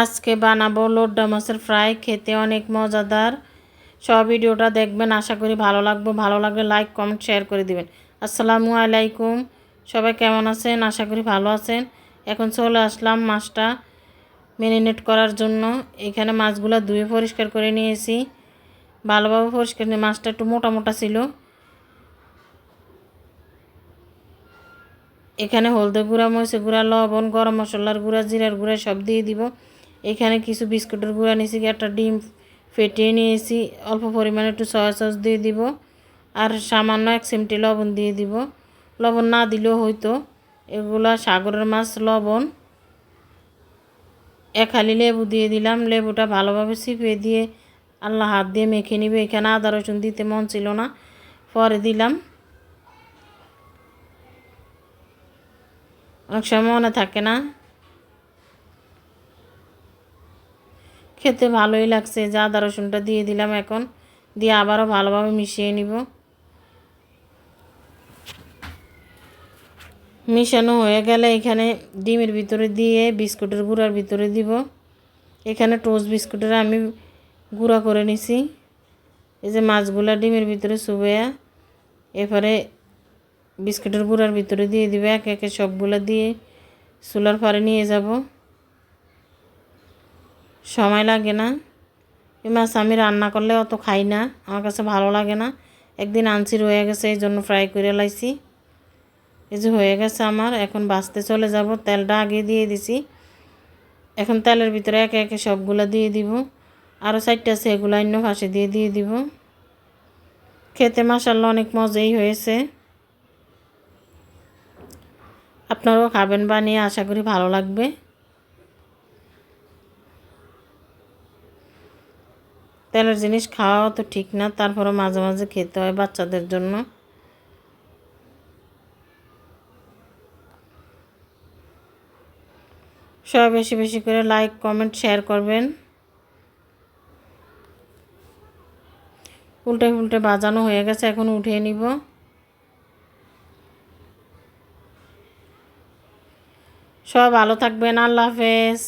আজকে বানাবো লোড্ডা মাছের ফ্রাই, খেতে অনেক মজাদার। সব ভিডিওটা দেখবেন, আশা করি ভালো লাগবে। ভালো লাগলে লাইক, কমেন্ট, শেয়ার করে দিবেন। আসসালামু আলাইকুম। সবাই কেমন আছেন? আশা করি ভালো আছেন। এখন চলে আসলাম মাছটা ম্যারিনেট করার জন্য। এখানে মাছগুলো ধুয়ে পরিষ্কার করে নিয়েছি। ভালোভাবে পরিষ্কার নিয়ে মাছটা একটু মোটা মোটা ছিল। এখানে হলদে গুঁড়া, মরিচের গুঁড়া, লবণ, গরম মশলার গুঁড়া, জিরার গুঁড়া সব দিয়ে দিব। এখানে কিছু বিস্কুটের গুঁড়া নিয়েছি, একটা ডিম ফেটিয়ে নিয়েছি, অল্প পরিমাণে একটু সয়া সস দিয়ে দিব, আর সামান্য এক চিমটি লবণ দিয়ে দিব। লবণ না দিলেও হয়তো এগুলা সাগরের মাছ লবণ। এক হালি লেবু দিয়ে দিলাম, লেবুটা ভালোভাবে চিপিয়ে দিয়ে আল্লাহ হাত দিয়ে মেখে নিবে। এখানে আদা, রসুন দিতে মন ছিল না, পরে দিলাম। অনেক সময় মনে থাকে না খেতে ভালোই লাগছে। যে আদা রসুনটা দিয়ে দিলাম এখন। দিয়ে আবারও ভালোভাবে মিশিয়ে নিব। মিশানো হয়ে গেলে এখানে ডিমের ভিতরে দিয়ে বিস্কুটের গুঁড়ার ভিতরে দিব। এখানে টোস্ট বিস্কুটের আমি গুঁড়া করে নিছি। এই যে মাছগুলা ডিমের ভিতরে চুবেয়া এরপরে বিস্কুটের গুঁড়ার ভিতরে দিয়ে দিবে। একে একে সবগুলো দিয়ে চুলার পরে নিয়ে যাব। সময় লাগে না। এই মাছ আমি রান্না করলে অত খাই না, আমার কাছে ভালো লাগে না। একদিন আনছি রয়ে গেছে, এই জন্য ফ্রাই করে লাইছি। এই যে হয়ে গেছে আমার, এখন বাঁচতে চলে যাব, তেলটা আগে দিয়ে দিছি। এখন তেলের ভিতরে একে একে সবগুলো দিয়ে দিব। আরও চারটা সেগুলো অন্য ফাঁসে দিয়ে দিয়ে দিব। খেতে মাসাল্লা অনেক মজাই হয়েছে। আপনারাও খাবেন বানিয়ে, আশা করি ভালো লাগবে। তেলের জিনিস খাওয়াও তো ঠিক না তারপরে মাঝে মাঝে খেতে হয় বাচ্চাদের জন্য। সবাই বেশি বেশি করে লাইক কমেন্ট শেয়ার করবেন। উল্টে উল্টে বাজানো হয়ে গেছে, এখন উঠিয়ে নিব। সব ভালো থাকবেন, আল্লাহ হাফেজ।